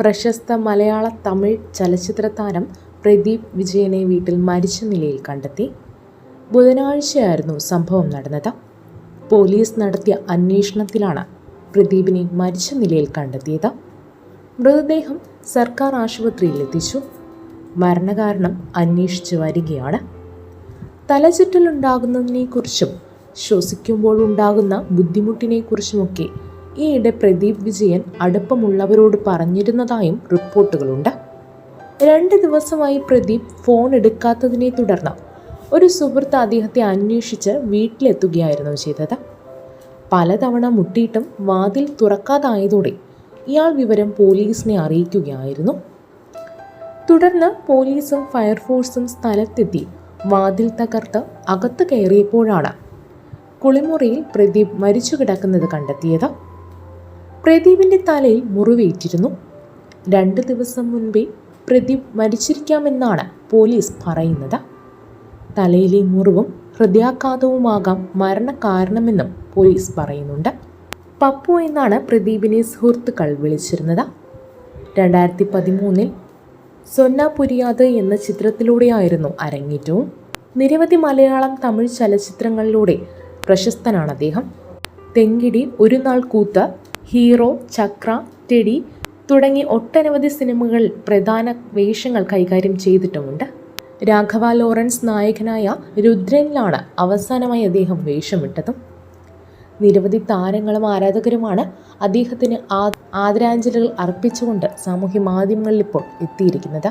പ്രശസ്ത മലയാള തമിഴ് ചലച്ചിത്ര താരം പ്രദീപ് വിജയനെ വീട്ടിൽ മരിച്ച നിലയിൽ കണ്ടെത്തി. ബുധനാഴ്ചയായിരുന്നു സംഭവം നടന്നത്. പോലീസ് നടത്തിയ അന്വേഷണത്തിലാണ് പ്രദീപിനെ മരിച്ച നിലയിൽ കണ്ടെത്തിയത്. മൃതദേഹം സർക്കാർ ആശുപത്രിയിൽ എത്തിച്ചു. മരണകാരണം അന്വേഷിച്ചു വരികയാണ്. തലചുറ്റലുണ്ടാകുന്നതിനെക്കുറിച്ചും ശ്വസിക്കുമ്പോഴുണ്ടാകുന്ന ബുദ്ധിമുട്ടിനെക്കുറിച്ചുമൊക്കെ ഈയിടെ പ്രദീപ് വിജയൻ അടുപ്പമുള്ളവരോട് പറഞ്ഞിരുന്നതായും റിപ്പോർട്ടുകളുണ്ട്. രണ്ട് ദിവസമായി പ്രദീപ് ഫോൺ എടുക്കാത്തതിനെ തുടർന്ന് ഒരു സുഹൃത്ത് അദ്ദേഹത്തെ അന്വേഷിച്ച് വീട്ടിലെത്തുകയായിരുന്നു ചെയ്തത്. പലതവണ മുട്ടിയിട്ടും വാതിൽ തുറക്കാതായതോടെ ഇയാൾ വിവരം പോലീസിനെ അറിയിക്കുകയായിരുന്നു. തുടർന്ന് പോലീസും ഫയർഫോഴ്സും സ്ഥലത്തെത്തി വാതിൽ തകർത്ത് അകത്ത് കയറിയപ്പോഴാണ് കുളിമുറിയിൽ പ്രദീപ് മരിച്ചു കിടക്കുന്നത് കണ്ടെത്തിയത്. പ്രദീപിന്റെ തലയിൽ മുറിവേറ്റിരുന്നു. രണ്ട് ദിവസം മുൻപേ പ്രദീപ് മരിച്ചിരിക്കാമെന്നാണ് പോലീസ് പറയുന്നത്. തലയിലെ മുറിവും ഹൃദയാഘാതവുമാകാം മരണകാരണമെന്നും പോലീസ് പറയുന്നുണ്ട്. പപ്പു എന്നാണ് പ്രദീപിനെ സുഹൃത്തുക്കൾ വിളിച്ചിരുന്നത്. രണ്ടായിരത്തി പതിമൂന്നിൽ സൊന്ന പുരിയാത് എന്ന ചിത്രത്തിലൂടെയായിരുന്നു അരങ്ങേറ്റവും. നിരവധി മലയാളം തമിഴ് ചലച്ചിത്രങ്ങളിലൂടെ പ്രശസ്തനാണ് അദ്ദേഹം. തെങ്കിടി ഒരു നാൾ കൂത്ത് ഹീറോ ചക്ര ടെടി തുടങ്ങി ഒട്ടനവധി സിനിമകൾ പ്രധാന വേഷങ്ങൾ കൈകാര്യം ചെയ്തിട്ടുമുണ്ട്. രാഘവ ലോറൻസ് നായകനായ രുദ്രനിലാണ് അവസാനമായി അദ്ദേഹം വേഷമിട്ടതും. നിരവധി താരങ്ങളും ആരാധകരുമാണ് അദ്ദേഹത്തിന് ആദരാഞ്ജലികൾ അർപ്പിച്ചുകൊണ്ട് സാമൂഹ്യ മാധ്യമങ്ങളിൽ ഇപ്പോൾ എത്തിയിരിക്കുന്നത്.